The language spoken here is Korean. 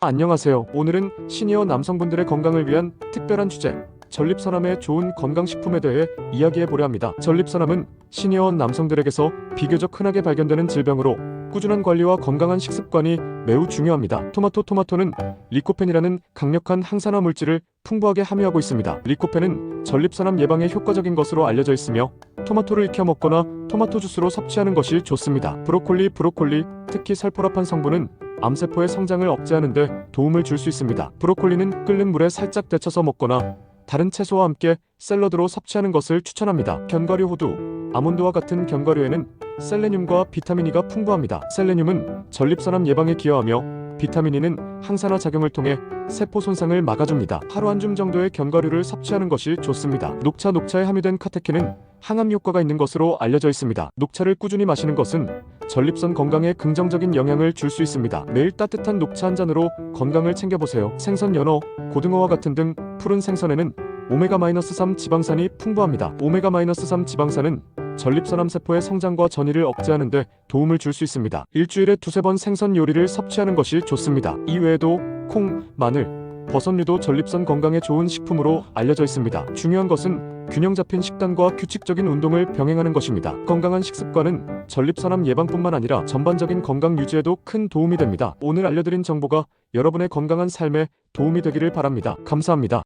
안녕하세요. 오늘은 시니어 남성분들의 건강을 위한 특별한 주제, 전립선암의 좋은 건강식품에 대해 이야기해 보려 합니다. 전립선암은 시니어 남성들에게서 비교적 흔하게 발견되는 질병으로 꾸준한 관리와 건강한 식습관이 매우 중요합니다. 토마토 토마토는 리코펜이라는 강력한 항산화 물질을 풍부하게 함유하고 있습니다. 리코펜은 전립선암 예방에 효과적인 것으로 알려져 있으며 토마토를 익혀 먹거나 토마토 주스로 섭취하는 것이 좋습니다. 브로콜리 브로콜리 특히 살포라판 성분은 암세포의 성장을 억제하는 데 도움을 줄 수 있습니다. 브로콜리는 끓는 물에 살짝 데쳐서 먹거나 다른 채소와 함께 샐러드로 섭취하는 것을 추천합니다. 견과류 호두, 아몬드와 같은 견과류에는 셀레늄과 비타민 E가 풍부합니다. 셀레늄은 전립선암 예방에 기여하며 비타민 E는 항산화 작용을 통해 세포 손상을 막아줍니다. 하루 한 줌 정도의 견과류를 섭취하는 것이 좋습니다. 녹차 녹차에 함유된 카테킨은 항암 효과가 있는 것으로 알려져 있습니다. 녹차를 꾸준히 마시는 것은 전립선 건강에 긍정적인 영향을 줄 수 있습니다. 매일 따뜻한 녹차 한 잔으로 건강을 챙겨보세요. 생선, 연어, 고등어와 같은 등 푸른 생선에는 오메가-3 지방산이 풍부합니다. 오메가-3 지방산은 전립선암 세포의 성장과 전이를 억제하는 데 도움을 줄 수 있습니다. 일주일에 두세 번 생선 요리를 섭취하는 것이 좋습니다. 이외에도 콩, 마늘, 버섯류도 전립선 건강에 좋은 식품으로 알려져 있습니다. 중요한 것은 균형 잡힌 식단과 규칙적인 운동을 병행하는 것입니다. 건강한 식습관은 전립선암 예방뿐만 아니라 전반적인 건강 유지에도 큰 도움이 됩니다. 오늘 알려드린 정보가 여러분의 건강한 삶에 도움이 되기를 바랍니다. 감사합니다.